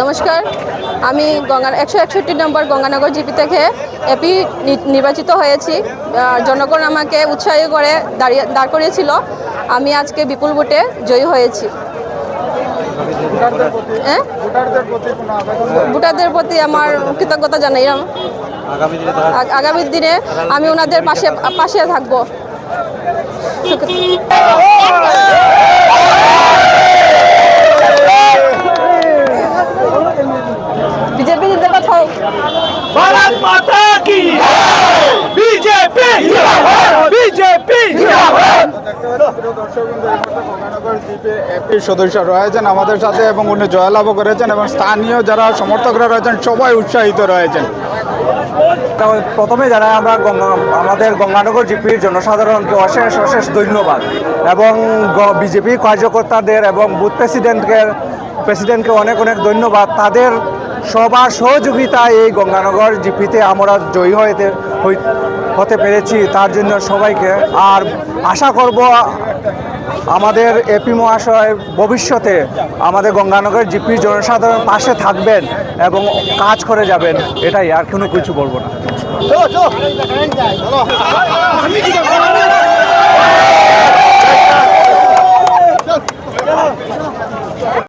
নমস্কার আমি গঙ্গা একশো একষট্টি নম্বর গঙ্গানগর জিপি থেকে এপি নির্বাচিত হয়েছি। জনগণ আমাকে উৎসাহ করে দাঁড়িয়ে দাঁড় করিয়েছিল। আমি আজকে বিপুল ভোটে জয়ী হয়েছি। ভোটারদের হ্যাঁ? প্রতি আমার কৃতজ্ঞতা জানাই। আগামী দিনে আমি ওনাদের পাশে পাশে থাকব। বিজেপি জিন্দাবাদ হোক। ভারত মাতা কি? এপির সদস্য রয়েছেন আমাদের সাথে এবং উনি জয়লাভও করেছেন এবং স্থানীয় যারা সমর্থকরা রয়েছেন সবাই উৎসাহিত রয়েছেন। প্রথমে জানাই আমরা আমাদের গঙ্গানগর জিপির জনসাধারণকে অশেষ অশেষ ধন্যবাদ। এবং বিজেপি কার্যকর্তাদের এবং বুথ প্রেসিডেন্টকে প্রেসিডেন্টকে অনেক অনেক ধন্যবাদ। তাদের সবার সহযোগিতায় এই গঙ্গানগর জিপিতে আমরা জয়ী হতে হতে পেরেছি। তার জন্য সবাইকে আর আশা করব আমাদের এপি মহাশয় ভবিষ্যতে আমাদের গঙ্গানগর জিপি জনসাধারণ পাশে থাকবেন এবং কাজ করে যাবেন, এটাই, আর কোনো কিছু বলব না।